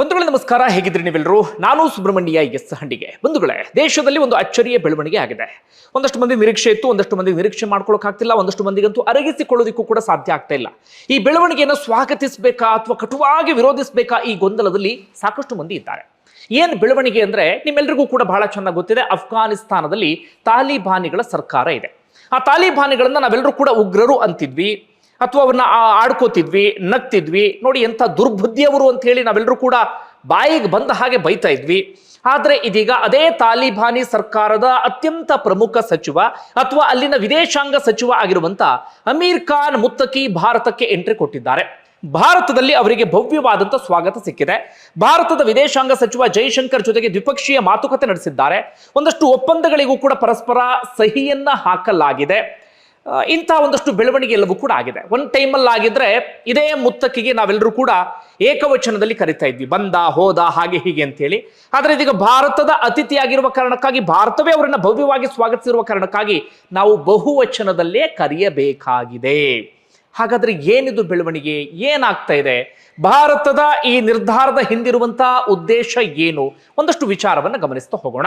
ಬಂಧುಗಳೇ, ನಮಸ್ಕಾರ. ಹೇಗಿದ್ರಿ ನೀವೆಲ್ಲರೂ? ನಾನು ಸುಬ್ರಹ್ಮಣ್ಯ ಎಸ್ ಹಂಡಿಗೆ. ಬಂಧುಗಳೇ, ದೇಶದಲ್ಲಿ ಒಂದು ಅಚ್ಚರಿಯ ಬೆಳವಣಿಗೆ ಆಗಿದೆ. ಒಂದಷ್ಟು ಮಂದಿ ನಿರೀಕ್ಷೆ ಇತ್ತು, ಒಂದಷ್ಟು ಮಂದಿ ನಿರೀಕ್ಷೆ ಮಾಡ್ಕೊಳ್ಳೋಕೆ ಆಗ್ತಿಲ್ಲ, ಒಂದಷ್ಟು ಮಂದಿಗಂತೂ ಅರಗಿಸಿಕೊಳ್ಳೋದಿಕ್ಕೂ ಕೂಡ ಸಾಧ್ಯ ಆಗ್ತಾ ಇಲ್ಲ. ಈ ಬೆಳವಣಿಗೆಯನ್ನು ಸ್ವಾಗತಿಸಬೇಕಾ ಅಥವಾ ಕಟುವಾಗಿ ವಿರೋಧಿಸಬೇಕಾ ಈ ಗೊಂದಲದಲ್ಲಿ ಸಾಕಷ್ಟು ಮಂದಿ ಇದ್ದಾರೆ. ಏನು ಬೆಳವಣಿಗೆ ಅಂದ್ರೆ ನಿಮ್ಮೆಲ್ಲರಿಗೂ ಕೂಡ ಬಹಳ ಚೆನ್ನಾಗಿ ಗೊತ್ತಿದೆ, ಅಫ್ಘಾನಿಸ್ತಾನದಲ್ಲಿ ತಾಲಿಬಾನಿಗಳ ಸರ್ಕಾರ ಇದೆ. ಆ ತಾಲಿಬಾನಿಗಳನ್ನ ನಾವೆಲ್ಲರೂ ಕೂಡ ಉಗ್ರರು ಅಂತಿದ್ವಿ. ಅಥವಾ ಅವ್ರನ್ನ ಆಡ್ಕೋತಿದ್ವಿ, ನಗ್ತಿದ್ವಿ, ನೋಡಿ ಎಂಥ ದುರ್ಬುದ್ಧಿಯವರು ಅಂತ ಹೇಳಿ ನಾವೆಲ್ಲರೂ ಕೂಡ ಬಾಯಿಗೆ ಬಂದ ಹಾಗೆ ಬೈತಾ ಇದ್ವಿ. ಆದರೆ ಇದೀಗ ಅದೇ ತಾಲಿಬಾನಿ ಸರ್ಕಾರದ ಅತ್ಯಂತ ಪ್ರಮುಖ ಸಚಿವ ಅಥವಾ ಅಲ್ಲಿನ ವಿದೇಶಾಂಗ ಸಚಿವ ಆಗಿರುವಂತ ಅಮೀರ್ ಖಾನ್ ಮುತ್ತಕಿ ಭಾರತಕ್ಕೆ ಎಂಟ್ರಿ ಕೊಟ್ಟಿದ್ದಾರೆ. ಭಾರತದಲ್ಲಿ ಅವರಿಗೆ ಭವ್ಯವಾದಂಥ ಸ್ವಾಗತ ಸಿಕ್ಕಿದೆ. ಭಾರತದ ವಿದೇಶಾಂಗ ಸಚಿವ ಜೈಶಂಕರ್ ಜೊತೆಗೆ ದ್ವಿಪಕ್ಷೀಯ ಮಾತುಕತೆ ನಡೆಸಿದ್ದಾರೆ. ಒಂದಷ್ಟು ಒಪ್ಪಂದಗಳಿಗೂ ಕೂಡ ಪರಸ್ಪರ ಸಹಿಯನ್ನ ಹಾಕಲಾಗಿದೆ. ಇಂಥ ಒಂದಷ್ಟು ಬೆಳವಣಿಗೆ ಎಲ್ಲವೂ ಕೂಡ ಆಗಿದೆ. ಒಂದು ಟೈಮಲ್ಲಿ ಆಗಿದ್ರೆ ಇದೇ ಮುತ್ತಕ್ಕಿಗೆ ನಾವೆಲ್ಲರೂ ಕೂಡ ಏಕವಚನದಲ್ಲಿ ಕರಿತಾ ಇದ್ವಿ. ಬಂದ, ಹೋದ, ಹಾಗೆ, ಹೀಗೆ ಅಂತೇಳಿ ಆದರೆ ಇದೀಗ ಭಾರತದ ಅತಿಥಿಯಾಗಿರುವ ಕಾರಣಕ್ಕಾಗಿ, ಭಾರತವೇ ಅವರನ್ನ ಭವ್ಯವಾಗಿ ಸ್ವಾಗತಿಸಿರುವ ಕಾರಣಕ್ಕಾಗಿ ನಾವು ಬಹುವಚನದಲ್ಲೇ ಕರೆಯಬೇಕಾಗಿದೆ. ಹಾಗಾದ್ರೆ ಏನಿದು ಬೆಳವಣಿಗೆ? ಏನಾಗ್ತಾ ಇದೆ? ಭಾರತದ ಈ ನಿರ್ಧಾರದ ಹಿಂದಿರುವಂತಹ ಉದ್ದೇಶ ಏನು? ಒಂದಷ್ಟು ವಿಚಾರವನ್ನು ಗಮನಿಸ್ತಾ ಹೋಗೋಣ.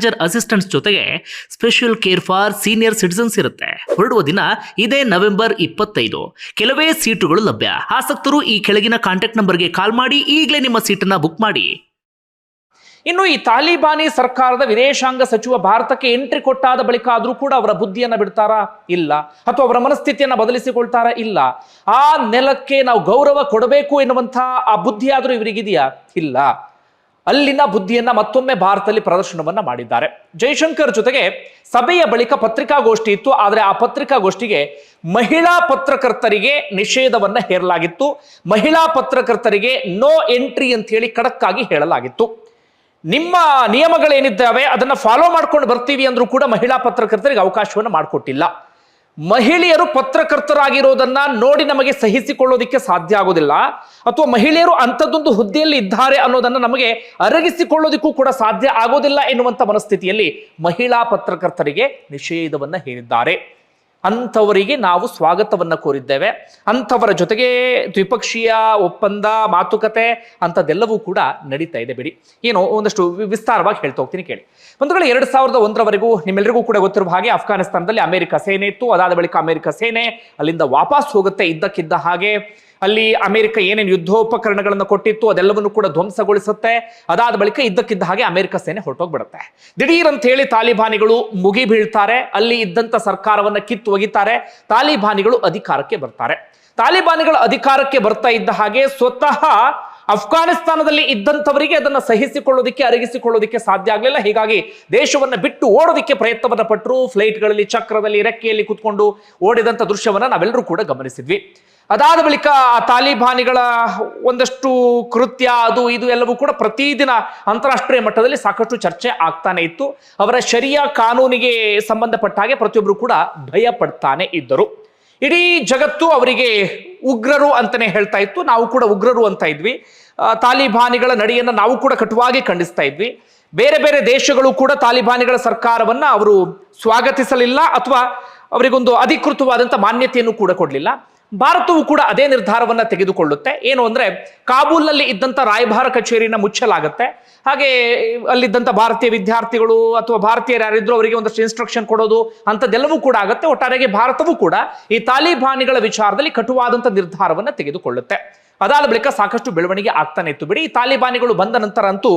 manager assistants ಜೊತೆಗೆ special care for senior citizens ಇರುತ್ತೆ. ಹೊರಡುವ ದಿನ ಇದೇ ನವೆಂಬರ್ ಇಪ್ಪತ್ತೈದು. ಕೆಲವೇ ಸೀಟುಗಳು ಲಭ್ಯ. ಆಸಕ್ತರು ಈ ಕೆಳಗಿನ ಕಾಂಟ್ಯಾಕ್ಟ್ ನಂಬರ್ಗೆ ಕಾಲ್ ಮಾಡಿ ಈಗಲೇ ನಿಮ್ಮ ಸೀಟನ್ನು ಬುಕ್ ಮಾಡಿ. ಇನ್ನು ಈ ತಾಲಿಬಾನಿ ಸರ್ಕಾರದ ವಿದೇಶಾಂಗ ಸಚಿವ ಭಾರತಕ್ಕೆ ಎಂಟ್ರಿ ಕೊಟ್ಟಾದ ಬಳಿಕ ಆದರೂ ಕೂಡ ಅವರ ಬುದ್ಧಿಯನ್ನ ಬಿಡ್ತಾರಾ? ಇಲ್ಲ. ಅಥವಾ ಅವರ ಮನಸ್ಥಿತಿಯನ್ನು ಬದಲಿಸಿಕೊಳ್ತಾರಾ? ಇಲ್ಲ. ಆ ನೆಲಕ್ಕೆ ನಾವು ಗೌರವ ಕೊಡಬೇಕು ಎನ್ನುವಂಥ ಆ ಬುದ್ಧಿ ಆದ್ರೂ ಇವರಿಗಿದೆಯಾ? ಇಲ್ಲ. ಅಲ್ಲಿನ ಬುದ್ಧಿಯನ್ನ ಮತ್ತೊಮ್ಮೆ ಭಾರತದಲ್ಲಿ ಪ್ರದರ್ಶನವನ್ನ ಮಾಡಿದ್ದಾರೆ. ಜೈಶಂಕರ್ ಜೊತೆಗೆ ಸಭೆಯ ಬಳಿಕ ಪತ್ರಿಕಾಗೋಷ್ಠಿ ಇತ್ತು, ಆದರೆ ಆ ಪತ್ರಿಕಾಗೋಷ್ಠಿಗೆ ಮಹಿಳಾ ಪತ್ರಕರ್ತರಿಗೆ ನಿಷೇಧವನ್ನ ಹೇರಲಾಗಿತ್ತು. ಮಹಿಳಾ ಪತ್ರಕರ್ತರಿಗೆ ನೋ ಎಂಟ್ರಿ ಅಂತ ಹೇಳಿ ಖಡಕ್ ಆಗಿ ಹೇಳಲಾಗಿತ್ತು. ನಿಮ್ಮ ನಿಯಮಗಳೇನಿದ್ದಾವೆ ಅದನ್ನ ಫಾಲೋ ಮಾಡ್ಕೊಂಡು ಬರ್ತೀವಿ ಅಂದ್ರೂ ಕೂಡ ಮಹಿಳಾ ಪತ್ರಕರ್ತರಿಗೆ ಅವಕಾಶವನ್ನು ಮಾಡಿಕೊಟ್ಟಿಲ್ಲ. ಮಹಿಳೆಯರು ಪತ್ರಕರ್ತರಾಗಿರೋದನ್ನ ನೋಡಿ ನಮಗೆ ಸಹಿಸಿಕೊಳ್ಳೋದಿಕ್ಕೆ ಸಾಧ್ಯ ಆಗೋದಿಲ್ಲ. ಅಥವಾ ಮಹಿಳೆಯರು ಅಂಥದ್ದೊಂದು ಹುದ್ದೆಯಲ್ಲಿ ಇದ್ದಾರೆ ಅನ್ನೋದನ್ನ ನಮಗೆ ಅರಗಿಸಿಕೊಳ್ಳೋದಿಕ್ಕೂ ಕೂಡ ಸಾಧ್ಯ ಆಗೋದಿಲ್ಲ ಎನ್ನುವಂಥ ಮನಸ್ಥಿತಿಯಲ್ಲಿ ಮಹಿಳಾ ಪತ್ರಕರ್ತರಿಗೆ ನಿಷೇಧವನ್ನ ಹೇರಿದ್ದಾರೆ ಅಂಥವರಿಗೆ ನಾವು ಸ್ವಾಗತವನ್ನು ಕೋರಿದ್ದೇವೆ. ಅಂಥವರ ಜೊತೆಗೆ ದ್ವಿಪಕ್ಷೀಯ ಒಪ್ಪಂದ, ಮಾತುಕತೆ ಅಂಥದ್ದೆಲ್ಲವೂ ಕೂಡ ನಡೀತಾ ಇದೆ ಬಿಡಿ. ಏನೋ ಒಂದಷ್ಟು ವಿಸ್ತಾರವಾಗಿ ಹೇಳ್ತಾ ಹೋಗ್ತೀನಿ ಕೇಳಿ. ಒಂದು ವೇಳೆ ಎರಡು ಸಾವಿರದ ಒಂದರವರೆಗೂ ನಿಮ್ಮೆಲ್ಲರಿಗೂ ಕೂಡ ಗೊತ್ತಿರುವ ಹಾಗೆ ಅಫ್ಘಾನಿಸ್ತಾನದಲ್ಲಿ ಅಮೆರಿಕ ಸೇನೆ ಇತ್ತು. ಅದಾದ ಬಳಿಕ ಅಮೆರಿಕ ಸೇನೆ ಅಲ್ಲಿಂದ ವಾಪಸ್ ಹೋಗುತ್ತೆ ಇದ್ದಕ್ಕಿದ್ದ ಹಾಗೆ. ಅಲ್ಲಿ ಅಮೆರಿಕ ಏನೇನು ಯುದ್ಧೋಪಕರಣಗಳನ್ನು ಕೊಟ್ಟಿತ್ತು ಅದೆಲ್ಲವನ್ನು ಕೂಡ ಧ್ವಂಸಗೊಳಿಸುತ್ತೆ. ಅದಾದ ಬಳಿಕ ಇದ್ದಕ್ಕಿದ್ದ ಹಾಗೆ ಅಮೆರಿಕ ಸೇನೆ ಹೊರಟೋಗ್ಬಿಡುತ್ತೆ. ದಿಢೀರ್ ಅಂತ ಹೇಳಿ ತಾಲಿಬಾನಿಗಳು ಮುಗಿ ಬೀಳ್ತಾರೆ. ಅಲ್ಲಿ ಇದ್ದಂತ ಸರ್ಕಾರವನ್ನ ಕಿತ್ತು ಒಗಿತಾರೆ. ತಾಲಿಬಾನಿಗಳು ಅಧಿಕಾರಕ್ಕೆ ಬರ್ತಾರೆ. ತಾಲಿಬಾನಿಗಳು ಅಧಿಕಾರಕ್ಕೆ ಬರ್ತಾ ಇದ್ದ ಹಾಗೆ ಸ್ವತಃ ಅಫ್ಘಾನಿಸ್ತಾನದಲ್ಲಿ ಇದ್ದಂಥವರಿಗೆ ಅದನ್ನ ಸಹಿಸಿಕೊಳ್ಳೋದಿಕ್ಕೆ, ಅರಗಿಸಿಕೊಳ್ಳೋದಿಕ್ಕೆ ಸಾಧ್ಯ ಆಗಲಿಲ್ಲ. ಹೀಗಾಗಿ ದೇಶವನ್ನ ಬಿಟ್ಟು ಓಡೋದಿಕ್ಕೆ ಪ್ರಯತ್ನವನ್ನ ಪಟ್ಟರು ಫ್ಲೈಟ್ಗಳಲ್ಲಿ, ಚಕ್ರದಲ್ಲಿ, ರೆಕ್ಕೆಯಲ್ಲಿ ಕುತ್ಕೊಂಡು ಓಡಿದಂಥ ದೃಶ್ಯವನ್ನ ನಾವೆಲ್ಲರೂ ಕೂಡ ಗಮನಿಸಿದ್ವಿ. ಅದಾದ ಬಳಿಕ ಆ ತಾಲಿಬಾನಿಗಳ ಒಂದಷ್ಟು ಕೃತ್ಯ, ಅದು ಇದು ಎಲ್ಲವೂ ಕೂಡ ಪ್ರತಿದಿನ ಅಂತಾರಾಷ್ಟ್ರೀಯ ಮಟ್ಟದಲ್ಲಿ ಸಾಕಷ್ಟು ಚರ್ಚೆ ಆಗ್ತಾನೆ ಇತ್ತು. ಅವರ ಶರಿಯಾ ಕಾನೂನಿಗೆ ಸಂಬಂಧಪಟ್ಟ ಹಾಗೆ ಪ್ರತಿಯೊಬ್ಬರು ಕೂಡ ಭಯ ಪಡ್ತಾನೆ ಇದ್ದರು. ಇಡೀ ಜಗತ್ತು ಅವರಿಗೆ ಉಗ್ರರು ಅಂತಾನೆ ಹೇಳ್ತಾ ಇತ್ತು. ನಾವು ಕೂಡ ಉಗ್ರರು ಅಂತ ಇದ್ವಿ. ತಾಲಿಬಾನಿಗಳ ನಡೆಯನ್ನು ನಾವು ಕೂಡ ಕಟುವಾಗಿ ಖಂಡಿಸ್ತಾ ಇದ್ವಿ. ಬೇರೆ ಬೇರೆ ದೇಶಗಳು ಕೂಡ ತಾಲಿಬಾನಿಗಳ ಸರ್ಕಾರವನ್ನ ಅವರು ಸ್ವಾಗತಿಸಲಿಲ್ಲ ಅಥವಾ ಅವರಿಗೊಂದು ಅಧಿಕೃತವಾದಂಥ ಮಾನ್ಯತೆಯನ್ನು ಕೂಡ ಕೊಡಲಿಲ್ಲ. ಭಾರತವು ಕೂಡ ಅದೇ ನಿರ್ಧಾರವನ್ನ ತೆಗೆದುಕೊಳ್ಳುತ್ತೆ. ಏನು ಅಂದ್ರೆ ಕಾಬೂಲ್ನಲ್ಲಿ ಇದ್ದಂಥ ರಾಯಭಾರ ಕಚೇರಿನ ಮುಚ್ಚಲಾಗುತ್ತೆ. ಹಾಗೆ ಅಲ್ಲಿದ್ದಂಥ ಭಾರತೀಯ ವಿದ್ಯಾರ್ಥಿಗಳು ಅಥವಾ ಭಾರತೀಯರು ಯಾರಿದ್ರು ಅವರಿಗೆ ಒಂದಷ್ಟು ಇನ್ಸ್ಟ್ರಕ್ಷನ್ ಕೊಡೋದು ಅಂಥದ್ದೆಲ್ಲವೂ ಕೂಡ ಆಗುತ್ತೆ. ಒಟ್ಟಾರೆಗೆ ಭಾರತವೂ ಕೂಡ ಈ ತಾಲಿಬಾನಿಗಳ ವಿಚಾರದಲ್ಲಿ ಕಟುವಾದಂಥ ನಿರ್ಧಾರವನ್ನ ತೆಗೆದುಕೊಳ್ಳುತ್ತೆ. ಅದಾದ ಬಳಿಕ ಸಾಕಷ್ಟು ಬೆಳವಣಿಗೆ ಆಗ್ತಾನೆ ಇತ್ತು. ಬಿಡಿ ತಾಲಿಬಾನಿಗಳು ಬಂದ ನಂತರ ಅಂತೂ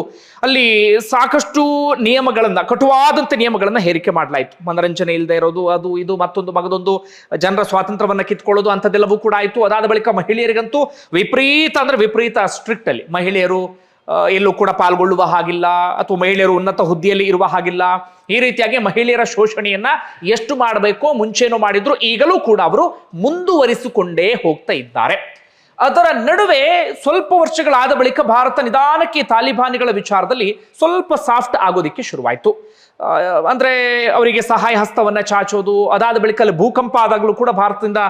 ಅಲ್ಲಿ ಸಾಕಷ್ಟು ನಿಯಮಗಳನ್ನ ಕಟುವಾದಂಥ ನಿಯಮಗಳನ್ನ ಹೇರಿಕೆ ಮಾಡಲಾಯಿತು. ಮನರಂಜನೆ ಇಲ್ಲದೆ ಇರೋದು, ಅದು ಇದು, ಮತ್ತೊಂದು ಮಗದೊಂದು ಜನರ ಸ್ವಾತಂತ್ರ್ಯವನ್ನ ಕಿತ್ಕೊಳ್ಳೋದು ಅಂಥದ್ದೆಲ್ಲವೂ ಕೂಡ ಆಯಿತು. ಅದಾದ ಬಳಿಕ ಮಹಿಳೆಯರಿಗಂತೂ ವಿಪರೀತ ಅಂದ್ರೆ ವಿಪರೀತ ಸ್ಟ್ರಿಕ್ಟ್ ಅಲ್ಲಿ. ಮಹಿಳೆಯರು ಎಲ್ಲೂ ಕೂಡ ಪಾಲ್ಗೊಳ್ಳುವ ಹಾಗಿಲ್ಲ, ಅಥವಾ ಮಹಿಳೆಯರು ಉನ್ನತ ಹುದ್ದೆಯಲ್ಲಿ ಇರುವ ಹಾಗಿಲ್ಲ. ಈ ರೀತಿಯಾಗಿ ಮಹಿಳೆಯರ ಶೋಷಣೆಯನ್ನ ಎಷ್ಟು ಮಾಡಬೇಕೋ, ಮುಂಚೆನೂ ಮಾಡಿದ್ರು ಈಗಲೂ ಕೂಡ ಅವರು ಮುಂದುವರಿಸಿಕೊಂಡೇ ಹೋಗ್ತಾ ಇದ್ದಾರೆ. ಅದರ ನಡುವೆ ಸ್ವಲ್ಪ ವರ್ಷಗಳಾದ ಬಳಿಕ ಭಾರತ ನಿಧಾನಕ್ಕೆ ತಾಲಿಬಾನಿಗಳ ವಿಚಾರದಲ್ಲಿ ಸ್ವಲ್ಪ ಸಾಫ್ಟ್ ಆಗೋದಿಕ್ಕೆ ಶುರುವಾಯಿತು. ಅಂದ್ರೆ ಅವರಿಗೆ ಸಹಾಯ ಹಸ್ತವನ್ನ ಚಾಚೋದು, ಅದಾದ ಬಳಿಕ ಅಲ್ಲಿ ಭೂಕಂಪ ಆದಾಗಲೂ ಕೂಡ ಭಾರತದಿಂದ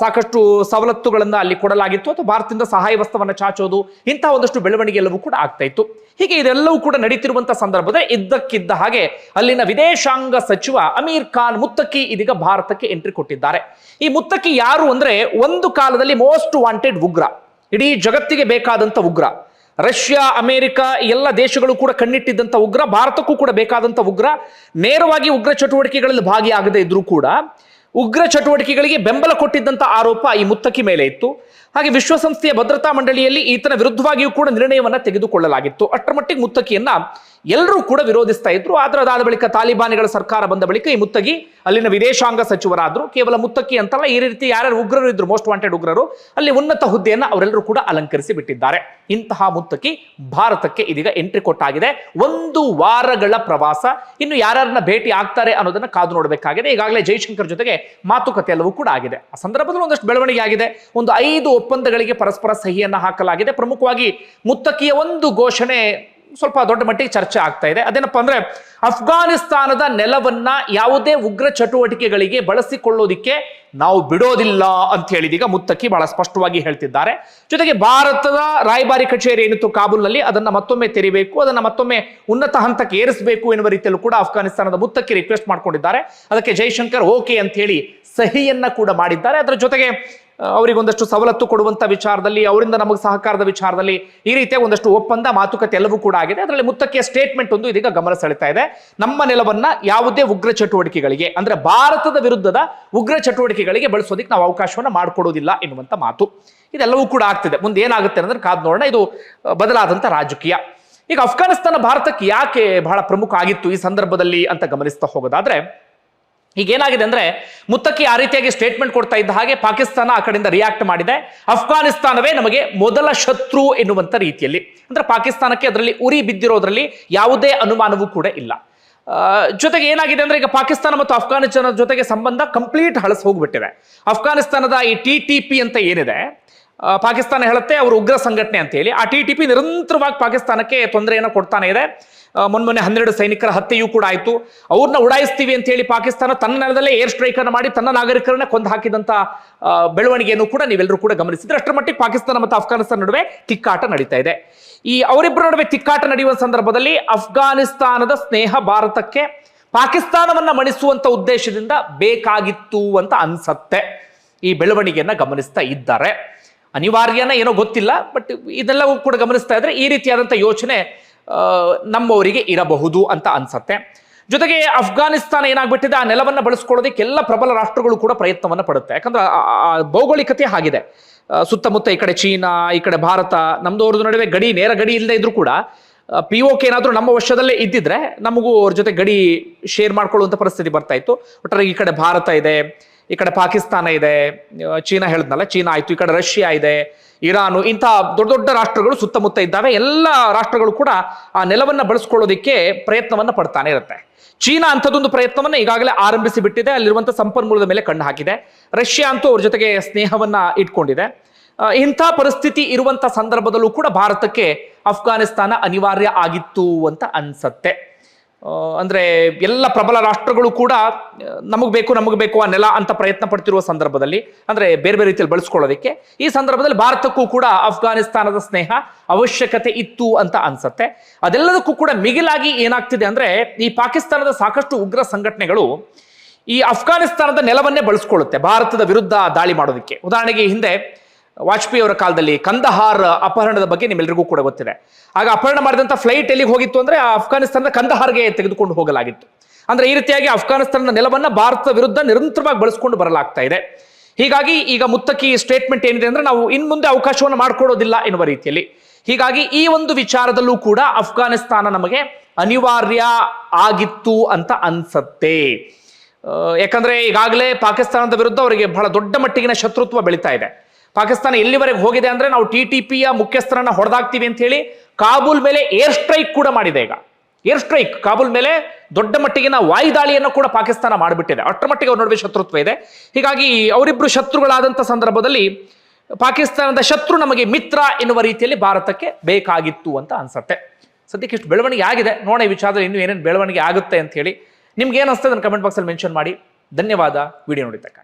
ಸಾಕಷ್ಟು ಸವಲತ್ತುಗಳನ್ನ ಅಲ್ಲಿ ಕೊಡಲಾಗಿತ್ತು ಅಥವಾ ಭಾರತದಿಂದ ಸಹಾಯ ವಸ್ತವನ್ನ ಚಾಚೋದು ಇಂತಹ ಒಂದಷ್ಟು ಬೆಳವಣಿಗೆ ಎಲ್ಲವೂ ಕೂಡ ಆಗ್ತಾ ಇತ್ತು. ಹೀಗೆ ಇದೆಲ್ಲವೂ ಕೂಡ ನಡೀತಿರುವಂತಹ ಸಂದರ್ಭದಲ್ಲಿ ಇದ್ದಕ್ಕಿದ್ದ ಹಾಗೆ ಅಲ್ಲಿನ ವಿದೇಶಾಂಗ ಸಚಿವ ಅಮೀರ್ ಖಾನ್ ಮುತ್ತಕ್ಕಿ ಇದೀಗ ಭಾರತಕ್ಕೆ ಎಂಟ್ರಿ ಕೊಟ್ಟಿದ್ದಾರೆ. ಈ ಮುತ್ತಕ್ಕಿ ಯಾರು ಅಂದ್ರೆ ಒಂದು ಕಾಲದಲ್ಲಿ ಮೋಸ್ಟ್ ವಾಂಟೆಡ್ ಉಗ್ರ. ಇಡೀ ಜಗತ್ತಿಗೆ ಬೇಕಾದಂಥ ಉಗ್ರ. ರಷ್ಯಾ, ಅಮೆರಿಕ ಎಲ್ಲ ದೇಶಗಳು ಕೂಡ ಕಣ್ಣಿಟ್ಟಿದ್ದಂಥ ಉಗ್ರ, ಭಾರತಕ್ಕೂ ಕೂಡ ಬೇಕಾದಂಥ ಉಗ್ರ. ನೇರವಾಗಿ ಉಗ್ರ ಚಟುವಟಿಕೆಗಳಲ್ಲಿ ಭಾಗಿಯಾಗದೇ ಇದ್ರೂ ಕೂಡ ಉಗ್ರ ಚಟುವಟಿಕೆಗಳಿಗೆ ಬೆಂಬಲ ಕೊಟ್ಟಿದ್ದಂಥ ಆರೋಪ ಈ ಮುತ್ತಕ್ಕಿ ಮೇಲೆ ಇತ್ತು. ಹಾಗೆ ವಿಶ್ವಸಂಸ್ಥೆಯ ಭದ್ರತಾ ಮಂಡಳಿಯಲ್ಲಿ ಈತನ ವಿರುದ್ಧವಾಗಿಯೂ ಕೂಡ ನಿರ್ಣಯವನ್ನು ತೆಗೆದುಕೊಳ್ಳಲಾಗಿತ್ತು. ಅಷ್ಟರ ಮಟ್ಟಿಗೆ ಮುತ್ತಕಿಯನ್ನ ಎಲ್ಲರೂ ಕೂಡ ವಿರೋಧಿಸ್ತಾ ಇದ್ರು. ಆದ್ರೆ ಅದಾದ ಬಳಿಕ ತಾಲಿಬಾನಿಗಳ ಸರ್ಕಾರ ಬಂದ ಬಳಿಕ ಈ ಮುತ್ತಗಿ ಅಲ್ಲಿನ ವಿದೇಶಾಂಗ ಸಚಿವರಾದ್ರು. ಕೇವಲ ಮುತ್ತಕ್ಕಿ ಅಂತಲ್ಲ, ಈ ರೀತಿ ಯಾರ್ಯಾರು ಉಗ್ರರು ಇದ್ರು ಮೋಸ್ಟ್ ವಾಂಟೆಡ್ ಉಗ್ರರು, ಅಲ್ಲಿ ಉನ್ನತ ಹುದ್ದೆಯನ್ನ ಅವರೆಲ್ಲರೂ ಕೂಡ ಅಲಂಕರಿಸಿ ಬಿಟ್ಟಿದ್ದಾರೆ. ಇಂತಹ ಮುತ್ತಕಿ ಭಾರತಕ್ಕೆ ಇದೀಗ ಎಂಟ್ರಿ ಕೊಟ್ಟಾಗಿದೆ. ಒಂದು ವಾರಗಳ ಪ್ರವಾಸ. ಇನ್ನು ಯಾರನ್ನ ಭೇಟಿ ಆಗ್ತಾರೆ ಅನ್ನೋದನ್ನ ಕಾದು ನೋಡಬೇಕಾಗಿದೆ. ಈಗಾಗಲೇ ಜೈಶಂಕರ್ ಜೊತೆಗೆ ಮಾತುಕತೆ ಎಲ್ಲವೂ ಕೂಡ ಆಗಿದೆ. ಆ ಸಂದರ್ಭದಲ್ಲಿ ಒಂದಷ್ಟು ಬೆಳವಣಿಗೆ ಆಗಿದೆ. ಒಂದು ಐದು ಒಪ್ಪಂದಗಳಿಗೆ ಪರಸ್ಪರ ಸಹಿಯನ್ನ ಹಾಕಲಾಗಿದೆ. ಪ್ರಮುಖವಾಗಿ ಮುತ್ತಕಿಯ ಒಂದು ಘೋಷಣೆ ಸ್ವಲ್ಪ ದೊಡ್ಡ ಮಟ್ಟಿಗೆ ಚರ್ಚೆ ಆಗ್ತಾ ಇದೆ. ಅದೇನಪ್ಪ ಅಂದ್ರೆ ಅಫ್ಘಾನಿಸ್ತಾನದ ನೆಲವನ್ನ ಯಾವುದೇ ಉಗ್ರ ಚಟುವಟಿಕೆಗಳಿಗೆ ಬಳಸಿಕೊಳ್ಳೋದಿಕ್ಕೆ ನಾವು ಬಿಡೋದಿಲ್ಲ ಅಂತ ಹೇಳಿದೀಗ ಮುತ್ತಕ್ಕಿ ಬಹಳ ಸ್ಪಷ್ಟವಾಗಿ ಹೇಳ್ತಿದ್ದಾರೆ. ಜೊತೆಗೆ ಭಾರತದ ರಾಯಭಾರಿ ಕಚೇರಿ ಏನಿತ್ತು ಕಾಬೂಲ್ನಲ್ಲಿ, ಅದನ್ನ ಮತ್ತೊಮ್ಮೆ ತೆರಿಬೇಕು, ಅದನ್ನ ಮತ್ತೊಮ್ಮೆ ಉನ್ನತ ಹಂತಕ್ಕೆ ಏರಿಸಬೇಕು ಎನ್ನುವ ರೀತಿಯಲ್ಲೂ ಕೂಡ ಅಫ್ಘಾನಿಸ್ತಾನದ ಮುತ್ತಕ್ಕಿ ರಿಕ್ವೆಸ್ಟ್ ಮಾಡ್ಕೊಂಡಿದ್ದಾರೆ. ಅದಕ್ಕೆ ಜೈಶಂಕರ್ ಓಕೆ ಅಂತ ಹೇಳಿ ಸಹಿಯನ್ನ ಕೂಡ ಮಾಡಿದ್ದಾರೆ. ಅದರ ಜೊತೆಗೆ ಅವರಿಗೊಂದಷ್ಟು ಸವಲತ್ತು ಕೊಡುವಂತ ವಿಚಾರದಲ್ಲಿ, ಅವರಿಂದ ನಮಗೆ ಸಹಕಾರದ ವಿಚಾರದಲ್ಲಿ ಈ ರೀತಿಯ ಒಂದಷ್ಟು ಒಪ್ಪಂದ, ಮಾತುಕತೆ ಎಲ್ಲವೂ ಕೂಡ ಆಗಿದೆ. ಅದರಲ್ಲಿ ಮುತ್ತಕ್ಕೆ ಸ್ಟೇಟ್ಮೆಂಟ್ ಒಂದು ಇದೀಗ ಗಮನ ಸೆಳೆತಾ ಇದೆ. ನಮ್ಮ ನೆಲವನ್ನ ಯಾವುದೇ ಉಗ್ರ ಚಟುವಟಿಕೆಗಳಿಗೆ, ಅಂದ್ರೆ ಭಾರತದ ವಿರುದ್ಧದ ಉಗ್ರ ಚಟುವಟಿಕೆಗಳಿಗೆ ಬಳಸೋದಕ್ಕೆ ನಾವು ಅವಕಾಶವನ್ನ ಮಾಡಿಕೊಡೋದಿಲ್ಲ ಎನ್ನುವಂಥ ಮಾತು. ಇದೆಲ್ಲವೂ ಕೂಡ ಆಗ್ತಿದೆ. ಮುಂದೆ ಏನಾಗುತ್ತೆ ಅನ್ನೋದ್ರ ಕಾದ್ ನೋಡೋಣ. ಇದು ಬದಲಾದಂಥ ರಾಜಕೀಯ. ಈಗ ಅಫ್ಘಾನಿಸ್ತಾನ ಭಾರತಕ್ಕೆ ಯಾಕೆ ಬಹಳ ಪ್ರಮುಖ ಆಗಿತ್ತು ಈ ಸಂದರ್ಭದಲ್ಲಿ ಅಂತ ಗಮನಿಸ್ತಾ ಹೋಗೋದಾದ್ರೆ ಈಗ ಏನಾಗಿದೆ ಅಂದ್ರೆ ಮುತ್ತಕ್ಕಿ ಆ ರೀತಿಯಾಗಿ ಸ್ಟೇಟ್ಮೆಂಟ್ ಕೊಡ್ತಾ ಇದ್ದ ಹಾಗೆ ಪಾಕಿಸ್ತಾನ ಆ ಕಡೆಯಿಂದ ರಿಯಾಕ್ಟ್ ಮಾಡಿದೆ. ಅಫ್ಘಾನಿಸ್ತಾನವೇ ನಮಗೆ ಮೊದಲ ಶತ್ರು ಎನ್ನುವಂತ ರೀತಿಯಲ್ಲಿ. ಅಂದ್ರೆ ಪಾಕಿಸ್ತಾನಕ್ಕೆ ಅದರಲ್ಲಿ ಉರಿ ಬಿದ್ದಿರೋದ್ರಲ್ಲಿ ಯಾವುದೇ ಅನುಮಾನವೂ ಕೂಡ ಇಲ್ಲ. ಜೊತೆಗೆ ಏನಾಗಿದೆ ಅಂದ್ರೆ ಈಗ ಪಾಕಿಸ್ತಾನ ಮತ್ತು ಅಫ್ಘಾನಿಸ್ತಾನದ ಜೊತೆಗೆ ಸಂಬಂಧ ಕಂಪ್ಲೀಟ್ ಹಳಸ ಹೋಗ್ಬಿಟ್ಟಿದೆ. ಅಫ್ಘಾನಿಸ್ತಾನದ ಈ ಟಿ ಅಂತ ಏನಿದೆ ಪಾಕಿಸ್ತಾನ ಹೇಳುತ್ತೆ, ಅವರು ಉಗ್ರ ಸಂಘಟನೆ ಅಂತ ಹೇಳಿ. ಆ ಟಿ ಟಿ ಪಿ ನಿರಂತರವಾಗಿ ಪಾಕಿಸ್ತಾನಕ್ಕೆ ತೊಂದರೆಯನ್ನು ಕೊಡ್ತಾನೆ ಇದೆ. ಮೊನ್ನೆ ಹನ್ನೆರಡು ಸೈನಿಕರ ಹತ್ಯೆಯೂ ಕೂಡ ಆಯಿತು. ಅವ್ರನ್ನ ಉಡಾಯಿಸ್ತೀವಿ ಅಂತ ಹೇಳಿ ಪಾಕಿಸ್ತಾನ ತನ್ನ ನೆಲದಲ್ಲೇ ಏರ್ ಸ್ಟ್ರೈಕ್ ಅನ್ನು ಮಾಡಿ ತನ್ನ ನಾಗರಿಕರನ್ನ ಕೊಂದು ಹಾಕಿದಂತ ಬೆಳವಣಿಗೆಯನ್ನು ಕೂಡ ನೀವೆಲ್ಲರೂ ಕೂಡ ಗಮನಿಸಿದ್ರೆ ಅಷ್ಟರ ಮಟ್ಟಿಗೆ ಪಾಕಿಸ್ತಾನ ಮತ್ತು ಅಫ್ಘಾನಿಸ್ತಾನ ನಡುವೆ ತಿಕ್ಕಾಟ ನಡೀತಾ ಇದೆ. ಈ ಅವರಿಬ್ಬರ ನಡುವೆ ತಿಕ್ಕಾಟ ನಡೆಯುವ ಸಂದರ್ಭದಲ್ಲಿ ಅಫ್ಘಾನಿಸ್ತಾನದ ಸ್ನೇಹ ಭಾರತಕ್ಕೆ ಪಾಕಿಸ್ತಾನವನ್ನ ಮಣಿಸುವಂತ ಉದ್ದೇಶದಿಂದ ಬೇಕಾಗಿತ್ತು ಅಂತ ಅನ್ಸತ್ತೆ. ಈ ಬೆಳವಣಿಗೆಯನ್ನ ಗಮನಿಸ್ತಾ ಇದ್ದಾರೆ. ಅನಿವಾರ್ಯನ ಏನೋ ಗೊತ್ತಿಲ್ಲ ಬಟ್ ಇದೆಲ್ಲವೂ ಕೂಡ ಗಮನಿಸ್ತಾ ಇದ್ರೆ ಈ ರೀತಿಯಾದಂಥ ಯೋಚನೆ ನಮ್ಮವರಿಗೆ ಇರಬಹುದು ಅಂತ ಅನ್ಸತ್ತೆ. ಜೊತೆಗೆ ಅಫ್ಘಾನಿಸ್ತಾನ ಏನಾಗ್ಬಿಟ್ಟಿದೆ, ಆ ನೆಲವನ್ನು ಬಳಸ್ಕೊಳ್ಳೋದಕ್ಕೆ ಎಲ್ಲ ಪ್ರಬಲ ರಾಷ್ಟ್ರಗಳು ಕೂಡ ಪ್ರಯತ್ನವನ್ನು ಪಡುತ್ತೆ. ಯಾಕಂದ್ರೆ ಭೌಗೋಳಿಕತೆ ಆಗಿದೆ ಸುತ್ತಮುತ್ತ ಈ ಕಡೆ ಚೀನಾ, ಈ ಕಡೆ ಭಾರತ ನಮ್ದು ಅವ್ರದ್ದು ನಡುವೆ ಗಡಿ, ನೇರ ಗಡಿ ಇಲ್ಲದೆ ಇದ್ರೂ ಕೂಡ ಪಿ ಓಕೆ ಏನಾದರೂ ನಮ್ಮ ವಶದಲ್ಲೇ ಇದ್ದಿದ್ರೆ ನಮಗೂ ಅವ್ರ ಜೊತೆ ಗಡಿ ಶೇರ್ ಮಾಡ್ಕೊಳ್ಳುವಂಥ ಪರಿಸ್ಥಿತಿ ಬರ್ತಾ ಇತ್ತು. ಒಟ್ಟಾರೆ ಈ ಕಡೆ ಭಾರತ ಇದೆ ಈ ಕಡೆ ಪಾಕಿಸ್ತಾನ ಇದೆ ಚೀನಾ ಹೇಳಿದ್ನಲ್ಲ, ಚೀನಾ ಆಯ್ತು, ಈ ಕಡೆ ರಷ್ಯಾ ಇದೆ, ಇರಾನು ಇಂತಹ ದೊಡ್ಡ ದೊಡ್ಡ ರಾಷ್ಟ್ರಗಳು ಸುತ್ತಮುತ್ತ ಇದ್ದಾವೆ, ಎಲ್ಲ ರಾಷ್ಟ್ರಗಳು ಕೂಡ ಆ ನೆಲವನ್ನ ಬಳಸ್ಕೊಳ್ಳೋದಕ್ಕೆ ಪ್ರಯತ್ನವನ್ನ ಪಡ್ತಾನೆ ಇರುತ್ತೆ. ಚೀನಾ ಅಂಥದ್ದೊಂದು ಪ್ರಯತ್ನವನ್ನ ಈಗಾಗಲೇ ಆರಂಭಿಸಿ ಬಿಟ್ಟಿದೆ, ಅಲ್ಲಿರುವಂಥ ಸಂಪನ್ಮೂಲದ ಮೇಲೆ ಕಣ್ಣು ಹಾಕಿದೆ. ರಷ್ಯಾ ಅಂತೂ ಅವ್ರ ಜೊತೆಗೆ ಸ್ನೇಹವನ್ನ ಇಟ್ಕೊಂಡಿದೆ. ಇಂಥ ಪರಿಸ್ಥಿತಿ ಇರುವಂತ ಸಂದರ್ಭದಲ್ಲೂ ಕೂಡ ಭಾರತಕ್ಕೆ ಅಫ್ಘಾನಿಸ್ತಾನ ಅನಿವಾರ್ಯ ಆಗಿತ್ತು ಅಂತ ಅನ್ಸತ್ತೆ. ಅಂದ್ರೆ ಎಲ್ಲ ಪ್ರಬಲ ರಾಷ್ಟ್ರಗಳು ಕೂಡ ನಮಗೆ ಬೇಕು ನಮಗೆ ಬೇಕು ಆ ನೆಲ ಅಂತ ಪ್ರಯತ್ನ ಪಡ್ತಿರುವ ಸಂದರ್ಭದಲ್ಲಿ, ಅಂದ್ರೆ ಬೇರೆ ಬೇರೆ ರೀತಿಯಲ್ಲಿ ಬಳಸ್ಕೊಳ್ಳೋದಕ್ಕೆ, ಈ ಸಂದರ್ಭದಲ್ಲಿ ಭಾರತಕ್ಕೂ ಕೂಡ ಅಫ್ಘಾನಿಸ್ತಾನದ ಸ್ನೇಹ ಅವಶ್ಯಕತೆ ಇತ್ತು ಅಂತ ಅನ್ಸತ್ತೆ. ಅದೆಲ್ಲದಕ್ಕೂ ಕೂಡ ಮಿಗಿಲಾಗಿ ಏನಾಗ್ತಿದೆ ಅಂದ್ರೆ, ಈ ಪಾಕಿಸ್ತಾನದ ಸಾಕಷ್ಟು ಉಗ್ರ ಸಂಘಟನೆಗಳು ಈ ಅಫ್ಘಾನಿಸ್ತಾನದ ನೆಲವನ್ನೇ ಬಳಸ್ಕೊಳ್ಳುತ್ತೆ, ಭಾರತದ ವಿರುದ್ಧ ದಾಳಿ ಮಾಡೋದಕ್ಕೆ. ಉದಾಹರಣೆಗೆ ಹಿಂದೆ ವಾಜಪೇಯಿ ಅವರ ಕಾಲದಲ್ಲಿ ಕಂದಹಾರ್ ಅಪಹರಣದ ಬಗ್ಗೆ ನಿಮ್ಮೆಲ್ಲರಿಗೂ ಕೂಡ ಗೊತ್ತಿದೆ. ಆಗ ಅಪಹರಣ ಮಾಡಿದಂಥ ಫ್ಲೈಟ್ ಎಲ್ಲಿಗೆ ಹೋಗಿತ್ತು ಅಂದರೆ ಅಫ್ಘಾನಿಸ್ತಾನದ ಕಂದಹಾರ್ಗೆ ತೆಗೆದುಕೊಂಡು ಹೋಗಲಾಗಿತ್ತು. ಅಂದರೆ ಈ ರೀತಿಯಾಗಿ ಅಫ್ಘಾನಿಸ್ತಾನದ ನೆಲವನ್ನು ಭಾರತದ ವಿರುದ್ಧ ನಿರಂತರವಾಗಿ ಬಳಸ್ಕೊಂಡು ಬರಲಾಗ್ತಾ ಇದೆ. ಹೀಗಾಗಿ ಈಗ ಮುತ್ತಕಿ ಸ್ಟೇಟ್ಮೆಂಟ್ ಏನಿದೆ ಅಂದರೆ ನಾವು ಇನ್ನು ಮುಂದೆ ಅವಕಾಶವನ್ನು ಮಾಡಿಕೊಡೋದಿಲ್ಲ ಎನ್ನುವ ರೀತಿಯಲ್ಲಿ. ಹೀಗಾಗಿ ಈ ಒಂದು ವಿಚಾರದಲ್ಲೂ ಕೂಡ ಅಫ್ಘಾನಿಸ್ತಾನ ನಮಗೆ ಅನಿವಾರ್ಯ ಆಗಿತ್ತು ಅಂತ ಅನ್ಸತ್ತೆ. ಯಾಕಂದ್ರೆ ಈಗಾಗಲೇ ಪಾಕಿಸ್ತಾನದ ವಿರುದ್ಧ ಅವರಿಗೆ ಬಹಳ ದೊಡ್ಡ ಮಟ್ಟಿಗಿನ ಶತ್ರುತ್ವ ಬೆಳೀತಾ ಇದೆ. ಪಾಕಿಸ್ತಾನ ಎಲ್ಲಿವರೆಗೆ ಹೋಗಿದೆ ಅಂದ್ರೆ ನಾವು ಟಿ ಟಿ ಪಿಯ ಮುಖ್ಯಸ್ಥರನ್ನ ಹೊಡೆದಾಕ್ತೀವಿ ಅಂತ ಹೇಳಿ ಕಾಬೂಲ್ ಮೇಲೆ ಏರ್ ಸ್ಟ್ರೈಕ್ ಕೂಡ ಮಾಡಿದೆ ಈಗ. ಏರ್ ಸ್ಟ್ರೈಕ್, ಕಾಬೂಲ್ ಮೇಲೆ ದೊಡ್ಡ ಮಟ್ಟಿಗಿನ ವಾಯುದಾಳಿಯನ್ನು ಕೂಡ ಪಾಕಿಸ್ತಾನ ಮಾಡಿಬಿಟ್ಟಿದೆ. ಅಷ್ಟರ ಮಟ್ಟಿಗೆ ಅವ್ರ ನಡುವೆ ಶತ್ರುತ್ವ ಇದೆ. ಹೀಗಾಗಿ ಅವರಿಬ್ರು ಶತ್ರುಗಳಾದಂಥ ಸಂದರ್ಭದಲ್ಲಿ ಪಾಕಿಸ್ತಾನದ ಶತ್ರು ನಮಗೆ ಮಿತ್ರ ಎನ್ನುವ ರೀತಿಯಲ್ಲಿ ಭಾರತಕ್ಕೆ ಬೇಕಾಗಿತ್ತು ಅಂತ ಅನ್ಸತ್ತೆ. ಸದ್ಯಕ್ಕೆ ಇಷ್ಟು ಬೆಳವಣಿಗೆ ಆಗಿದೆ. ನೋಡೋಣ ಈ ವಿಚಾರದಲ್ಲಿ ಇನ್ನೂ ಏನೇನು ಬೆಳವಣಿಗೆ ಆಗುತ್ತೆ ಅಂತ ಹೇಳಿ. ನಿಮ್ಗೆ ಏನು ಅನಿಸ್ತದೆ ಅದನ್ನು ಕಮೆಂಟ್ ಬಾಕ್ಸಲ್ಲಿ ಮೆನ್ಷನ್ ಮಾಡಿ. ಧನ್ಯವಾದ. ವಿಡಿಯೋ ನೋಡಿದ್ದಕ್ಕಾಗಿ.